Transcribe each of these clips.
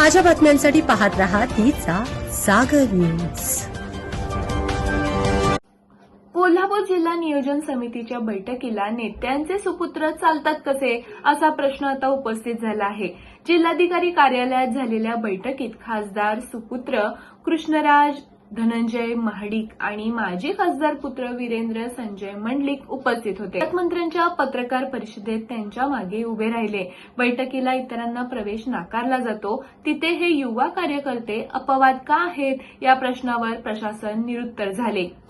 ताज्या बातम्यांसाठी पाहत रहा तिचा सागर न्यूज. कोल्हापूर जिल्हा नियोजन समितीच्या बैठकीला नेत्यांचे सुपुत्र चालतात कसे असा प्रश्न आता उपस्थित झाला आहे. जिल्हाधिकारी कार्यालयात झालेल्या बैठकीत खासदार सुपुत्र कृष्णराज धनंजय महाडिक आणि माजी खासदार पुत्र वीरेंद्र संजय मंडलिक उपस्थित होते. पालकमंत्र्यांच्या पत्रकार परिषदेत त्यांच्या मागे उभे राहिले. बैठकीला इतरांना प्रवेश नाकारला जातो. तिथे हे युवा कार्यकर्ते अपवाद का आहेत या प्रश्नावर प्रशासन निरुत्तर झाले.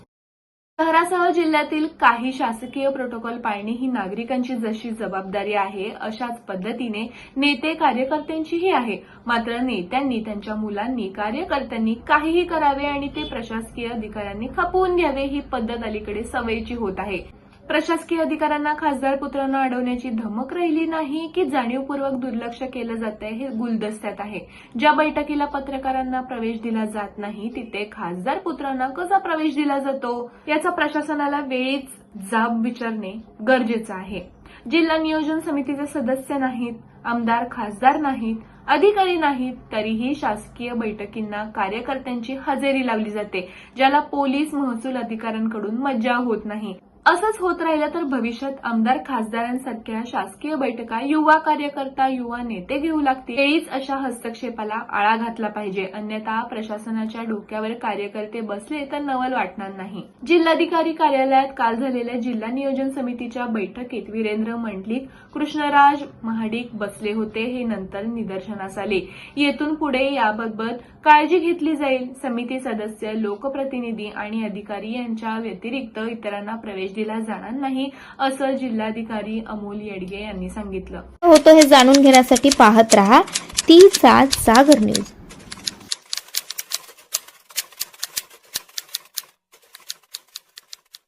शहरासह जिल्ह्यातील काही शासकीय प्रोटोकॉल पाळणे ही नागरिकांची जशी जबाबदारी आहे अशाच पद्धतीने नेते कार्यकर्त्यांचीही आहे. मात्र नेत्यांनी त्यांच्या मुलांनी कार्यकर्त्यांनी काहीही करावे आणि ते प्रशासकीय अधिकाऱ्यांनी खपवून घ्यावे ही पद्धत अलीकडे सवयीची होत आहे. प्रशासकीय अधिकाऱ्यांना खासदार पुत्रांना अडवण्याची धमक राहिली नाही की जाणीवपूर्वक दुर्लक्ष केलं जात आहे हे गुलदस्त्यात आहे. ज्या बैठकीला पत्रकारांना प्रवेश दिला जात नाही तिथे खासदार पुत्रांना कसा प्रवेश दिला जातो याचा प्रशासनाला वेळीच जाब विचारणे गरजेचं आहे. जिल्हा नियोजन समितीचे सदस्य नाहीत आमदार खासदार नाहीत अधिकारी नाहीत तरीही शासकीय बैठकींना कार्यकर्त्यांची हजेरी लावली जाते ज्याला पोलीस महसूल अधिकाऱ्यांकडून मज्जा होत नाही. असंच होत राहिलं तर भविष्यात आमदार खासदारांसारख्या शासकीय बैठका युवा कार्यकर्ता युवा नेते घेऊ लागतील. वेळीच अशा हस्तक्षेपाला आळा घातला पाहिजे. अन्यथा प्रशासनाच्या डोक्यावर कार्यकर्ते बसले तर नवल वाटणार नाही. जिल्हाधिकारी कार्यालयात काल झालेल्या जिल्हा नियोजन समितीच्या बैठकीत वीरेंद्र मंडलिक कृष्णराज महाडिक बसले होते. हे नंतर निदर्शनास आले. येथून पुढे याबाबत काळजी घेतली जाईल. समिती सदस्य लोकप्रतिनिधी आणि अधिकारी यांच्या व्यतिरिक्त इतरांना प्रवेश दिला जाणार नाही असं जिल्हाधिकारी अमोल येडगे यांनी सांगितलं. होतं हे जाणून घेण्यासाठी पाहत रहा. तीचा सागर न्यूज.